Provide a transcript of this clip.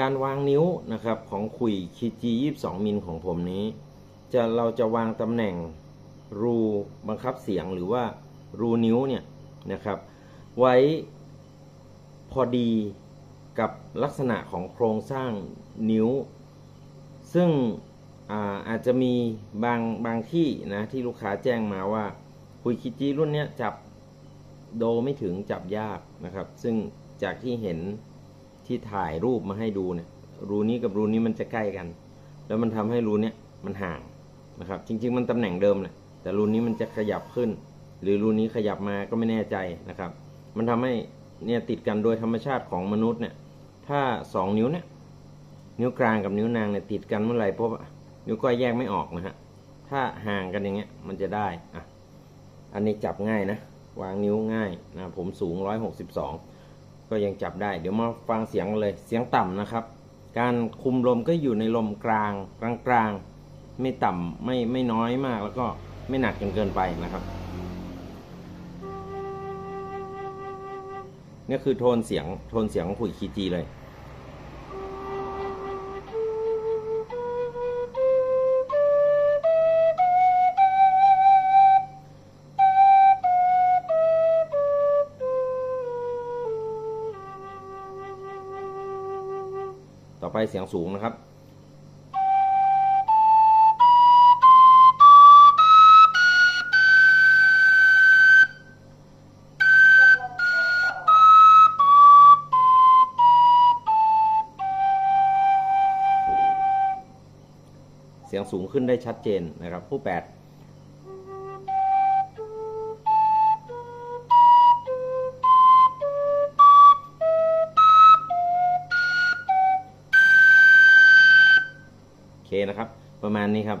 การวางนิ้วนะครับของขุย KG 22 มิลของผมนี้ จะเราจะวางตำแหน่งรูบังคับเสียงหรือว่ารูนิ้วเนี่ยนะครับ ไว้พอดีกับลักษณะของโครงสร้างนิ้ว ซึ่งอาอาจจะมีบางบางที่นะที่ลูกค้าแจ้งมาว่าคุยคิจิรุ่นนี้จับโดไม่ถึงจับยากนะครับ ซึ่งจากที่เห็น ที่ถ่ายรูปมาให้ดูเนี่ยรูนี้กับรูนี้มันจะใกล้กัน แล้วมันทำให้รูเนี้ยมันห่างนะครับ จริง ๆ มันตำแหน่งเดิมแหละแต่รูนี้มันจะขยับขึ้น หรือรูนี้ขยับมาก็ไม่แน่ใจนะครับ มันทำให้เนี่ยติดกันโดยธรรมชาติของมนุษย์เนี่ย ถ้าสองนิ้วเนี่ยนิ้วกลางกับนิ้วนางเนี่ยติดกันเมื่อไหร่พบนิ้วก้อยแยกไม่ออกนะฮะถ้าห่างกันอย่างเงี้ยมันจะได้อะอันนี้จับง่ายนะวางนิ้วง่ายนะผมสูง 162 ก็ยังจับได้ เดี๋ยวมาฟังเสียงเลย เสียงต่ำนะครับ การคุมลมก็อยู่ในลมกลางกลางกลางๆไม่ต่ำไม่ไม่น้อยมากแล้วก็ไม่หนักจนเกินไปนะครับนี่คือโทนเสียงโทนเสียงของขุยคีจีเลย ต่อไปเสียงสูงนะครับ เสียงสูงขึ้นได้ชัดเจนนะครับ ผู้ 8 เคนะครับ ประมาณนี้ครับ